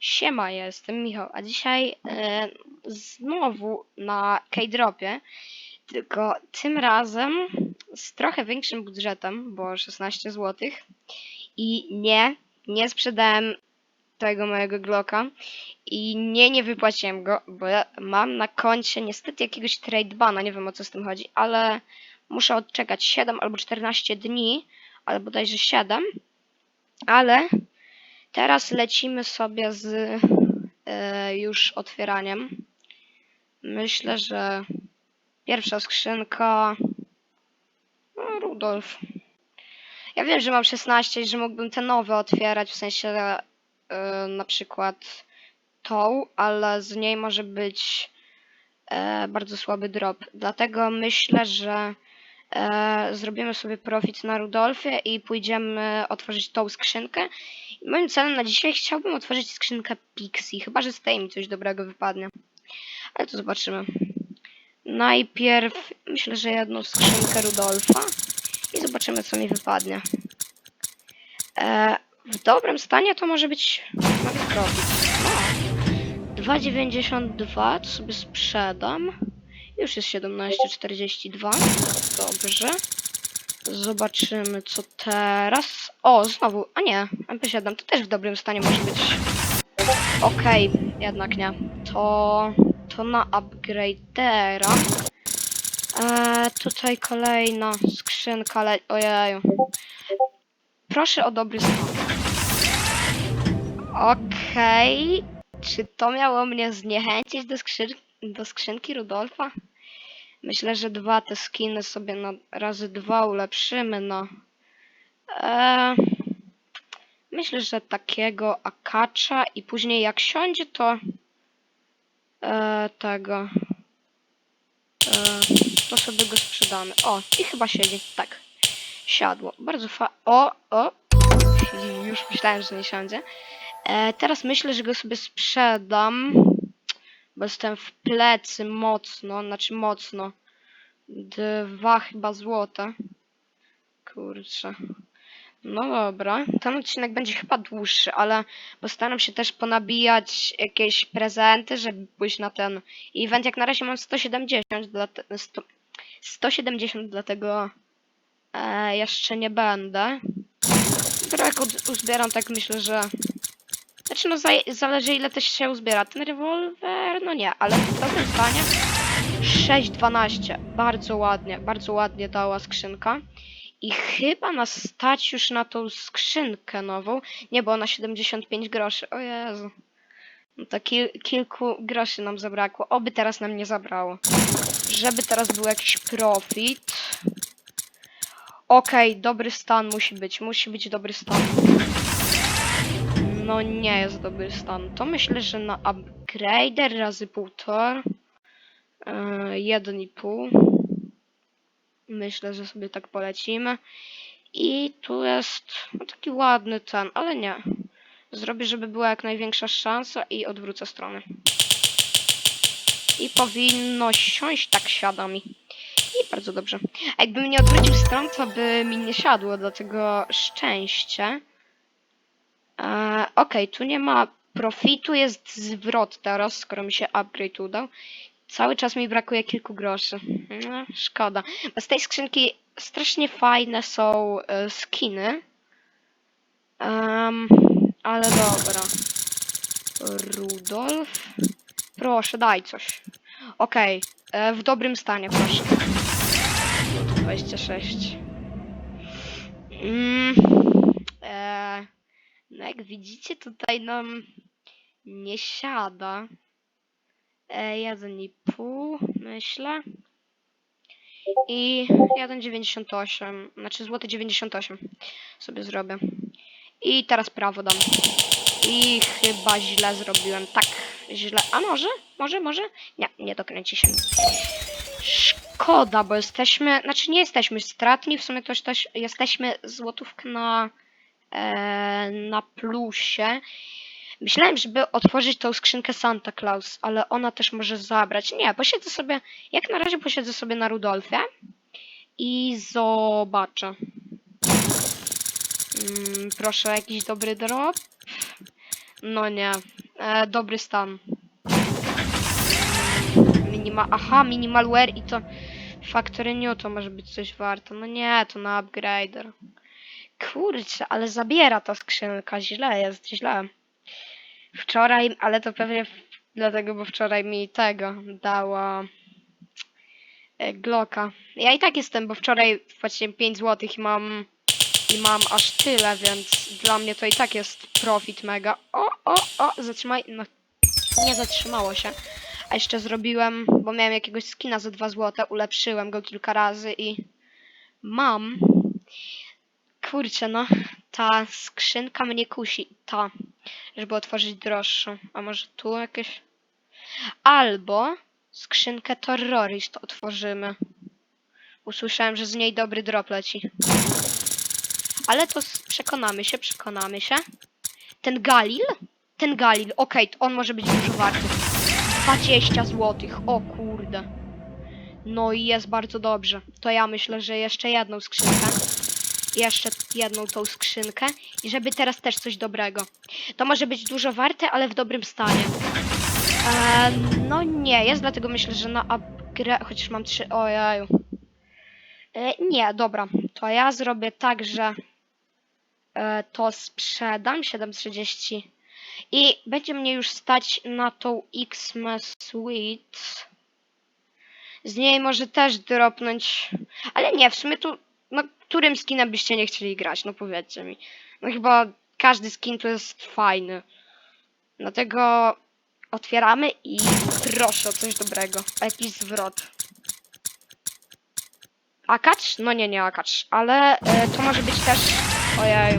Siema, ja jestem Michał, a dzisiaj e, znowu na K-Dropie, tylko tym razem z trochę większym budżetem, bo 16 zł. I nie, nie sprzedałem tego mojego Glocka i nie, nie wypłaciłem go, bo ja mam na koncie niestety jakiegoś trade bana, nie wiem o co z tym chodzi, ale muszę odczekać 7 albo 14 dni, albo bodajże 7, ale Teraz lecimy sobie z e, już otwieraniem. Myślę, że pierwsza skrzynka. No, Rudolf. Ja wiem, że mam 16 i że mógłbym te nowe otwierać, w sensie e, na przykład tą, ale z niej może być e, bardzo słaby drop. Dlatego myślę, że zrobimy sobie profit na Rudolfie i pójdziemy otworzyć tą skrzynkę. Moim celem na dzisiaj chciałbym otworzyć skrzynkę Pixie, chyba że z tej mi coś dobrego wypadnie. Ale to zobaczymy. Najpierw myślę, że jedną skrzynkę Rudolfa i zobaczymy co mi wypadnie. E, w dobrym stanie to może być nawet profit. O, 2,92 to sobie sprzedam. Już jest 17,42. Dobrze. Zobaczymy, co teraz. O, znowu. A nie, MP7 to też w dobrym stanie może być. Okej, jednak nie. To. To na upgradera. Eee, tutaj kolejna skrzynka, ale. Ojeju. Proszę o dobry stan. Okej. Czy to miało mnie zniechęcić do, skrzyn do skrzynki Rudolfa? Myślę, że dwa te skiny sobie na razy dwa ulepszymy, no. Eee, myślę, że takiego akacza i później jak siądzie, to eee, tego eee, to sobie go sprzedamy. O, i chyba siedzi, tak. Siadło. Bardzo fa... O, o! Już myślałem, że nie siądzie. Eee, teraz myślę, że go sobie sprzedam. Bo jestem w plecy mocno, znaczy mocno. Dwa chyba złote. Kurczę. No dobra. Ten odcinek będzie chyba dłuższy, ale postaram się też ponabijać jakieś prezenty, żeby pójść na ten event. Jak na razie mam 170, dlate, 100, 170 dlatego e, jeszcze nie będę. Dopiero jak uzbieram, tak myślę, że znaczy, no za, zależy ile też się uzbiera. Ten rewolwer, no nie, ale dobrym stanie 6,12. Bardzo ładnie, bardzo ładnie dała skrzynka. I chyba nas stać już na tą skrzynkę nową. Nie, bo ona 75 groszy. O Jezu. No to kil, kilku groszy nam zabrakło. Oby teraz nam nie zabrało. Żeby teraz był jakiś profit. Okej, dobry stan musi być. Musi być dobry stan. No nie jest dobry stan. To myślę, że na upgrader razy półtora. Yy, jeden i pół. Myślę, że sobie tak polecimy. I tu jest no, taki ładny ten, ale nie. Zrobię, żeby była jak największa szansa i odwrócę stronę. I powinno siąść, tak siada mi. I bardzo dobrze. A jakbym nie odwrócił stron, to by mi nie siadło, dlatego szczęście. Eee, Okej, tu nie ma profitu, jest zwrot teraz, skoro mi się upgrade udał. Cały czas mi brakuje kilku groszy. No, szkoda. Z tej skrzynki strasznie fajne są e, skiny. Em, ale dobra. Rudolf. Proszę, daj coś. Okej, e, w dobrym stanie, proszę. 26. Mm, e, no jak widzicie, tutaj nam nie siada. E, jeden i pół, myślę. I 1,98, znaczy złoty 98 sobie zrobię. I teraz prawo dam. I chyba źle zrobiłem. Tak, źle. A może? Może, może? Nie, nie dokręci się. Szkoda, bo jesteśmy, znaczy nie jesteśmy stratni, w sumie też jesteśmy złotówkę na, e, na plusie. Myślałem, żeby otworzyć tą skrzynkę Santa Claus, ale ona też może zabrać. Nie, posiedzę sobie, jak na razie posiedzę sobie na Rudolfie i zobaczę. Mm, proszę, jakiś dobry drop. No nie, E, dobry stan. Minima Aha, minimalware i to Factory New to może być coś warte. No nie, to na upgrader. Kurczę, ale zabiera ta skrzynka. Źle jest, źle. Wczoraj, ale to pewnie w- dlatego, bo wczoraj mi tego dała e, Glocka. Ja i tak jestem, bo wczoraj wpłaciłem 5 zł i mam i mam aż tyle, więc dla mnie to i tak jest profit mega. O, o, o, zatrzymaj. No, nie zatrzymało się. A jeszcze zrobiłem, bo miałem jakiegoś skina za 2 zł, ulepszyłem go kilka razy i mam. Kurczę, no, ta skrzynka mnie kusi. Ta, żeby otworzyć droższą. A może tu jakieś. Albo skrzynkę Terrorist otworzymy. Usłyszałem, że z niej dobry drop leci. Ale to przekonamy się, przekonamy się. Ten Galil? Ten Galil, okej, to on może być dużo warty. 20 zł, o kurde. No i jest bardzo dobrze. To ja myślę, że jeszcze jedną skrzynkę. Jeszcze jedną tą skrzynkę. I żeby teraz też coś dobrego. To może być dużo warte, ale w dobrym stanie. E, no nie jest, dlatego myślę, że na upgrade... Chociaż mam trzy... Ojeju. E, nie, dobra. To ja zrobię tak, że e, to sprzedam 7.30 i będzie mnie już stać na tą Xmas Suite. Z niej może też dropnąć, ale nie, w sumie tu, którym skinem byście nie chcieli grać, no powiedzcie mi. No chyba każdy skin tu jest fajny. Dlatego otwieramy i proszę o coś dobrego, jakiś zwrot. Akacz? No nie, nie akacz, ale e, to może być też... Ojej.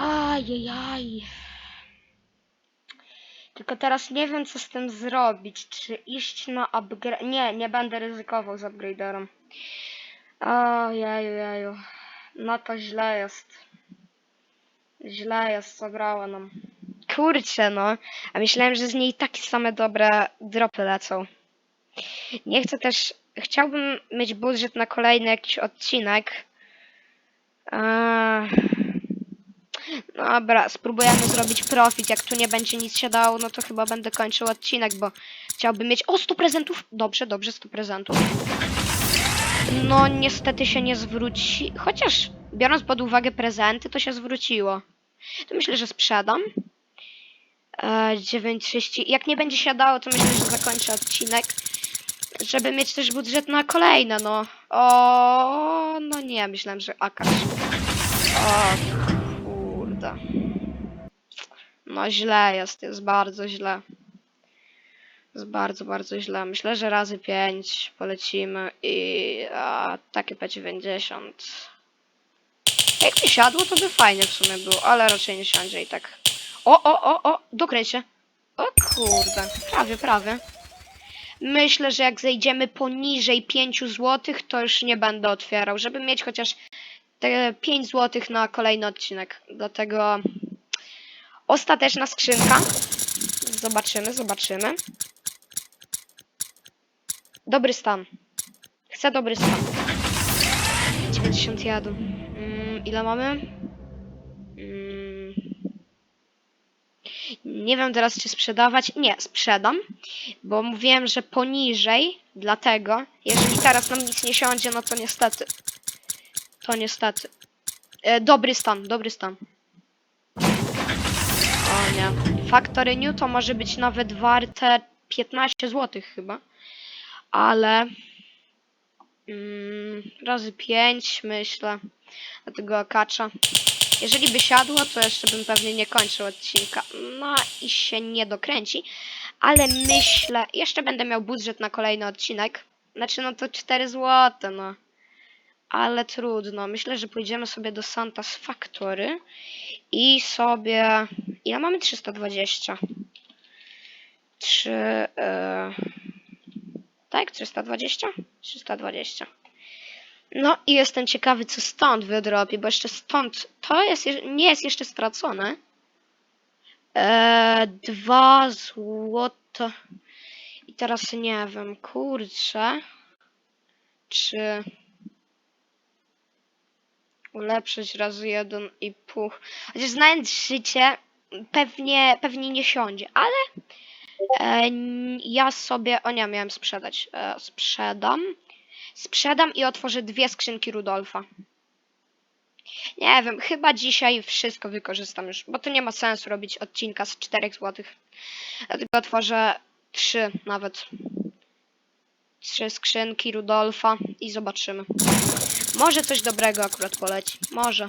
Ajajaj. Tylko teraz nie wiem, co z tym zrobić. Czy iść na upgrade... Nie, nie będę ryzykował z upgraderem. Ojeju, jeju. No to źle jest. Źle jest, zabrała nam. Kurczę, no. A myślałem, że z niej takie same dobre dropy lecą. Nie chcę też... Chciałbym mieć budżet na kolejny jakiś odcinek. Eee... Dobra, spróbujemy zrobić profit. Jak tu nie będzie nic się dało, no to chyba będę kończył odcinek, bo chciałbym mieć... O, 100 prezentów! Dobrze, dobrze, 100 prezentów. No, niestety się nie zwróci... Chociaż, biorąc pod uwagę prezenty, to się zwróciło. To myślę, że sprzedam. E, 9.30. Jak nie będzie się dało, to myślę, że zakończę odcinek. Żeby mieć też budżet na kolejne, no. O, no nie, myślałem, że Akash. O, kurde. No źle jest, jest bardzo źle. Jest bardzo, bardzo źle. Myślę, że razy 5 polecimy i a, takie P90. Jak mi siadło, to by fajnie w sumie było, ale raczej nie siądzie i tak. O, o, o, o, dokręć. O kurde, prawie, prawie. Myślę, że jak zejdziemy poniżej 5 zł, to już nie będę otwierał, żeby mieć chociaż te 5 zł na kolejny odcinek. Dlatego ostateczna skrzynka. Zobaczymy, zobaczymy. Dobry stan. Chcę dobry stan. 90 jadu. Mm, ile mamy? Mm. Nie wiem teraz, czy sprzedawać. Nie, sprzedam, bo mówiłem, że poniżej, dlatego, jeżeli teraz nam nic nie siądzie, no to niestety. To niestety. E, dobry stan, dobry stan. O nie. Factory New to może być nawet warte 15 zł chyba. Ale mm, razy 5 myślę. Na tego akacza. Jeżeli by siadło, to jeszcze bym pewnie nie kończył odcinka. No i się nie dokręci. Ale myślę, jeszcze będę miał budżet na kolejny odcinek. Znaczy, no to 4 zł, no. Ale trudno. Myślę, że pójdziemy sobie do Santa's Factory i sobie. Ile mamy? 320. 3. E... Tak? 320? 320. No i jestem ciekawy, co stąd wydrobi, bo jeszcze stąd to jest, je- nie jest jeszcze stracone. Eee, dwa złote. I teraz nie wiem, kurczę. Czy ulepszyć razy jeden i pół. Chociaż znając życie, pewnie, pewnie nie siądzie, ale ja sobie, o nie, miałem sprzedać, e, sprzedam, sprzedam i otworzę dwie skrzynki Rudolfa. Nie wiem, chyba dzisiaj wszystko wykorzystam już, bo to nie ma sensu robić odcinka z 4 zł. Dlatego otworzę trzy nawet. Trzy skrzynki Rudolfa i zobaczymy. Może coś dobrego akurat poleci. Może.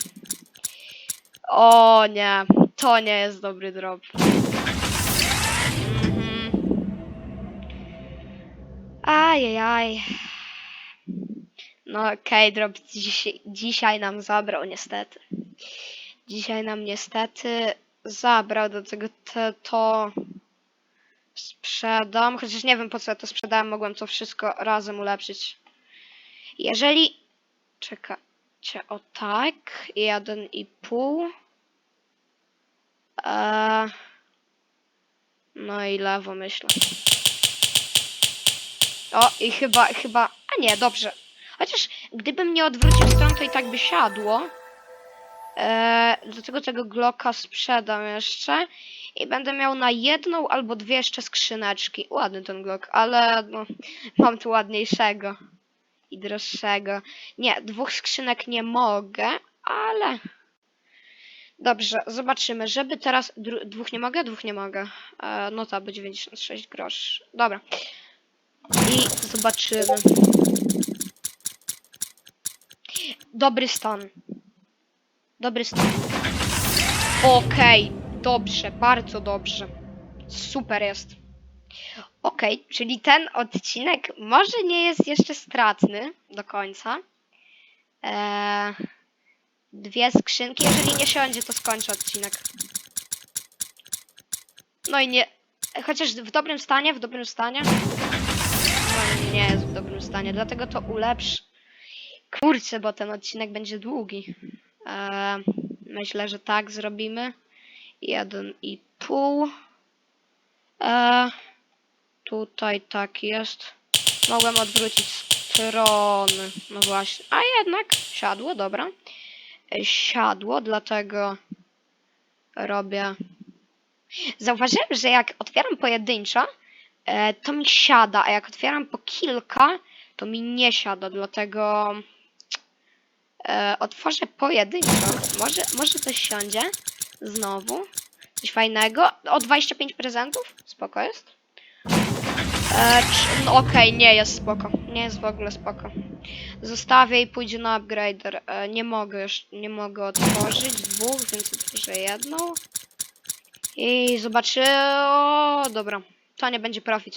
O nie, to nie jest dobry drop. Ajajaj. No, K-Drop dzisiaj, dzisiaj nam zabrał niestety. Dzisiaj nam niestety zabrał, do tego te, to sprzedam. Chociaż nie wiem po co ja to sprzedałem, mogłem to wszystko razem ulepszyć. Jeżeli... Czekajcie, o tak. Jeden i pół. Eee, no i lewo myślę. O, i chyba, chyba... A nie, dobrze. Chociaż gdybym nie odwrócił stron, to i tak by siadło. Eee, do tego Glocka sprzedam jeszcze. I będę miał na jedną albo dwie jeszcze skrzyneczki. Ładny ten Glock, ale no, mam tu ładniejszego. I droższego. Nie, dwóch skrzynek nie mogę, ale... Dobrze, zobaczymy. Żeby teraz... Dwóch nie mogę? Dwóch nie mogę. E, no to by 96 groszy. Dobra. I zobaczymy. Dobry stan. Dobry stan. Okej, dobrze, bardzo dobrze. Super jest. Okej, czyli ten odcinek może nie jest jeszcze stratny do końca. Eee, dwie skrzynki. Jeżeli nie siądzie, to skończę odcinek. No i nie. Chociaż w dobrym stanie, w dobrym stanie. Nie jest w dobrym stanie, dlatego to ulepsz. Kurczę, bo ten odcinek będzie długi. Eee, myślę, że tak zrobimy. Jeden i pół. Eee, tutaj tak jest. Mogłem odwrócić strony. No właśnie. A jednak siadło, dobra. E, Siadło, dlatego robię. Zauważyłem, że jak otwieram pojedynczo, e, to mi siada, a jak otwieram po kilka, to mi nie siada, dlatego e, otworzę pojedynczo. Może, może coś siądzie znowu. Coś fajnego. O 25 prezentów? Spoko jest. E, no okej, nie jest spoko. Nie jest w ogóle spoko. Zostawię i pójdzie na upgrader. E, nie mogę już, nie mogę otworzyć dwóch, więc otworzę jedną. I zobaczy. O, dobra. To nie będzie profit.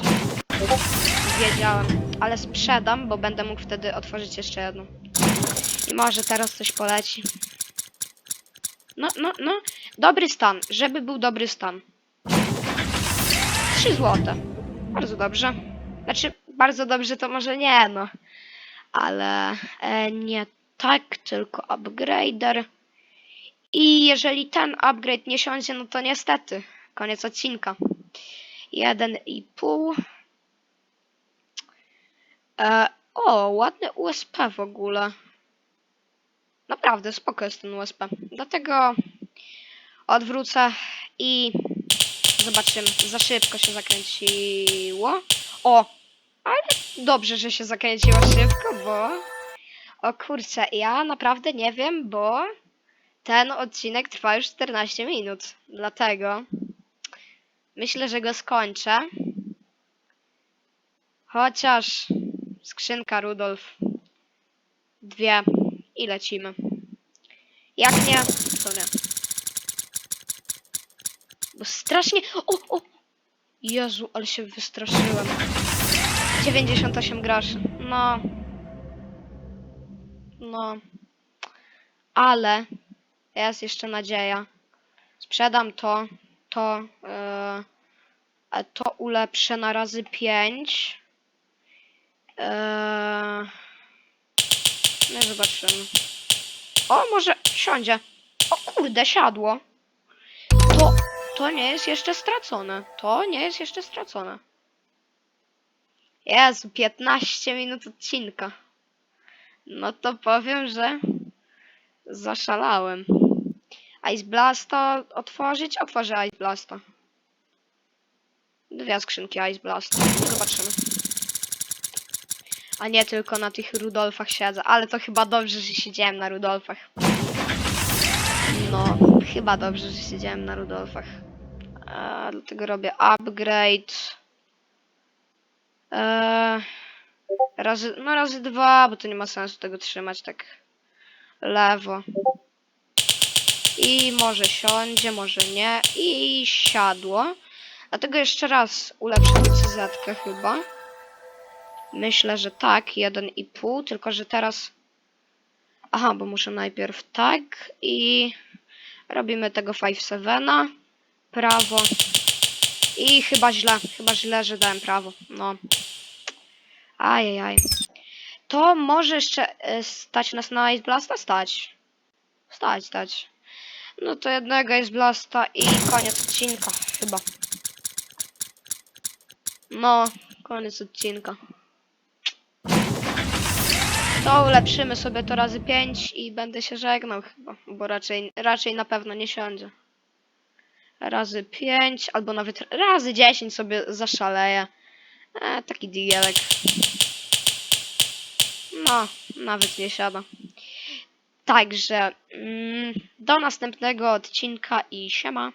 Wiedziałem. Ale sprzedam, bo będę mógł wtedy otworzyć jeszcze jedną. I może teraz coś poleci. No, no, no. Dobry stan. Żeby był dobry stan. 3 złote. Bardzo dobrze. Znaczy, bardzo dobrze to może nie, no. Ale e, nie tak, tylko upgrader. I jeżeli ten upgrade nie siądzie, no to niestety. Koniec odcinka. Jeden i pół. E, o, ładny USP w ogóle. Naprawdę, spoko jest ten USP. Dlatego odwrócę i zobaczymy. Za szybko się zakręciło. O, ale dobrze, że się zakręciło szybko, bo... O kurczę, ja naprawdę nie wiem, bo ten odcinek trwa już 14 minut. Dlatego myślę, że go skończę. Chociaż skrzynka Rudolf. Dwie i lecimy. Jak nie, to nie. Bo strasznie. O, o! Jezu, ale się wystraszyłem. 98 groszy. No. No. Ale jest jeszcze nadzieja. Sprzedam to, to, a to ulepszę na razy 5. Yy, no zobaczymy. O, może siądzie. O kurde, siadło. To, to nie jest jeszcze stracone. To nie jest jeszcze stracone. Jezu, 15 minut odcinka. No to powiem, że zaszalałem. Ice Blasta otworzyć? Otworzę Ice Blasta. Dwie skrzynki Ice Blasta. Zobaczymy. A nie tylko na tych Rudolfach siedzę. Ale to chyba dobrze, że siedziałem na Rudolfach. No, chyba dobrze, że siedziałem na Rudolfach. E, dlatego robię upgrade. E, razy, no razy dwa, bo to nie ma sensu tego trzymać tak lewo. I może siądzie, może nie. I siadło. Dlatego jeszcze raz ulepszę CZ chyba. Myślę, że tak, 1,5, tylko że teraz... Aha, bo muszę najpierw tak i robimy tego 5-7, prawo i chyba źle, chyba źle, że dałem prawo, no. Ajajaj. To może jeszcze e, stać nas na Ice Blasta? Stać. Stać, stać. No to jednego Ice Blasta i koniec odcinka, chyba. No, koniec odcinka. To ulepszymy sobie to razy 5 i będę się żegnał chyba, bo raczej, raczej na pewno nie siądzie. Razy 5 albo nawet razy 10 sobie zaszaleję. E, taki digielek. No, nawet nie siada. Także mm, do następnego odcinka i siema.